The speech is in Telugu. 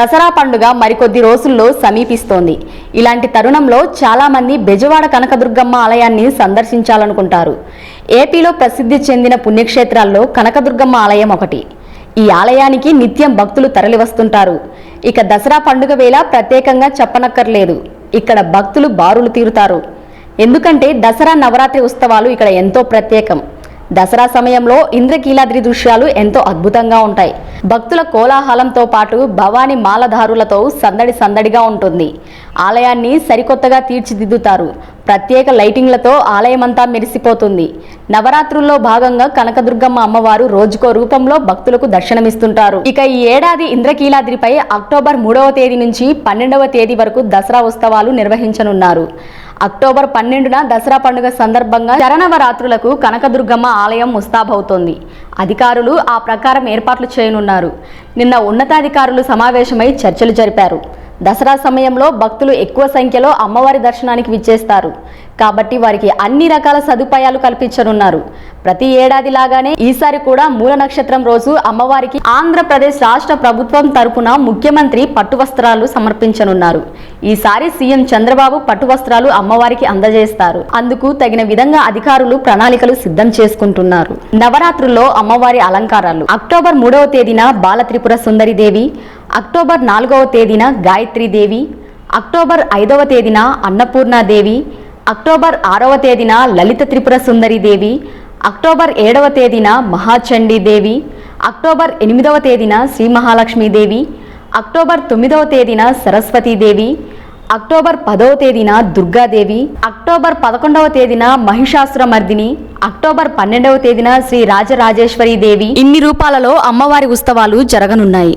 దసరా పండుగ మరికొద్ది రోజుల్లో సమీపిస్తోంది. ఇలాంటి తరుణంలో చాలామంది బెజవాడ కనకదుర్గమ్మ ఆలయాన్ని సందర్శించాలనుకుంటారు. ఏపీలో ప్రసిద్ధి చెందిన పుణ్యక్షేత్రాల్లో కనకదుర్గమ్మ ఆలయం ఒకటి. ఈ ఆలయానికి నిత్యం భక్తులు తరలివస్తుంటారు. ఇక దసరా పండుగ వేళ ప్రత్యేకంగా చెప్పనక్కర్లేదు. ఇక్కడ భక్తులు బారులు తీరుతారు. ఎందుకంటే దసరా నవరాత్రి ఉత్సవాలు ఇక్కడ ఎంతో ప్రత్యేకం. దసరా సమయంలో ఇంద్రకీలాద్రి దృశ్యాలు ఎంతో అద్భుతంగా ఉంటాయి. భక్తుల కోలాహలంతో పాటు భవాని మాలధారులతో సందడి సందడిగా ఉంటుంది. ఆలయాన్ని సరికొత్తగా తీర్చిదిద్దుతారు. ప్రత్యేక లైటింగ్లతో ఆలయమంతా మెరిసిపోతుంది. నవరాత్రుల్లో భాగంగా కనకదుర్గమ్మ అమ్మవారు రోజుకో రూపంలో భక్తులకు దర్శనమిస్తుంటారు. ఇక ఈ ఏడాది ఇంద్రకీలాద్రిపై అక్టోబర్ మూడవ తేదీ నుంచి పన్నెండవ తేదీ వరకు దసరా ఉత్సవాలు నిర్వహించనున్నారు. అక్టోబర్ పన్నెండున దసరా పండుగ సందర్భంగా శరణవరాత్రులకు కనకదుర్గమ్మ ఆలయం ముస్తాబవుతోంది. అధికారులు ఆ ప్రకారం ఏర్పాట్లు చేయనున్నారు. నిన్న ఉన్నతాధికారులు సమావేశమై చర్చలు జరిపారు. దసరా సమయంలో భక్తులు ఎక్కువ సంఖ్యలో అమ్మవారి దర్శనానికి విచ్చేస్తారు. కాబట్టి వారికి అన్ని రకాల సదుపాయాలు కల్పించనున్నారు. ప్రతి ఏడాది లాగానే ఈసారి కూడా మూల నక్షత్రం రోజు అమ్మవారికి ఆంధ్రప్రదేశ్ రాష్ట్ర ప్రభుత్వం తరపున ముఖ్యమంత్రి పట్టు వస్త్రాలు సమర్పించనున్నారు. ఈసారి సీఎం చంద్రబాబు పట్టు వస్త్రాలు అమ్మవారికి అందజేస్తారు. అందుకు తగిన విధంగా అధికారులు ప్రణాళికలు సిద్ధం చేసుకుంటున్నారు. నవరాత్రుల్లో అమ్మవారి అలంకారాలు. అక్టోబర్ మూడవ తేదీన బాల త్రిపుర సుందరిదేవి అక్టోబర్ నాలుగవ తేదీన గాయత్రి దేవి అక్టోబర్ ఐదవ తేదీన అన్నపూర్ణాదేవి అక్టోబర్ ఆరవ తేదీన లలిత త్రిపుర సుందరి దేవి అక్టోబర్ ఏడవ తేదీన మహాచండీదేవి అక్టోబర్ ఎనిమిదవ తేదీన శ్రీ మహాలక్ష్మీదేవి అక్టోబర్ తొమ్మిదవ తేదీన సరస్వతీదేవి అక్టోబర్ పదవ తేదీన దుర్గాదేవి అక్టోబర్ పదకొండవ తేదీన మహిషాసురమర్దిని అక్టోబర్ పన్నెండవ తేదీన శ్రీ రాజరాజేశ్వరి దేవి. ఇన్ని రూపాలలో అమ్మవారి ఉత్సవాలు జరగనున్నాయి.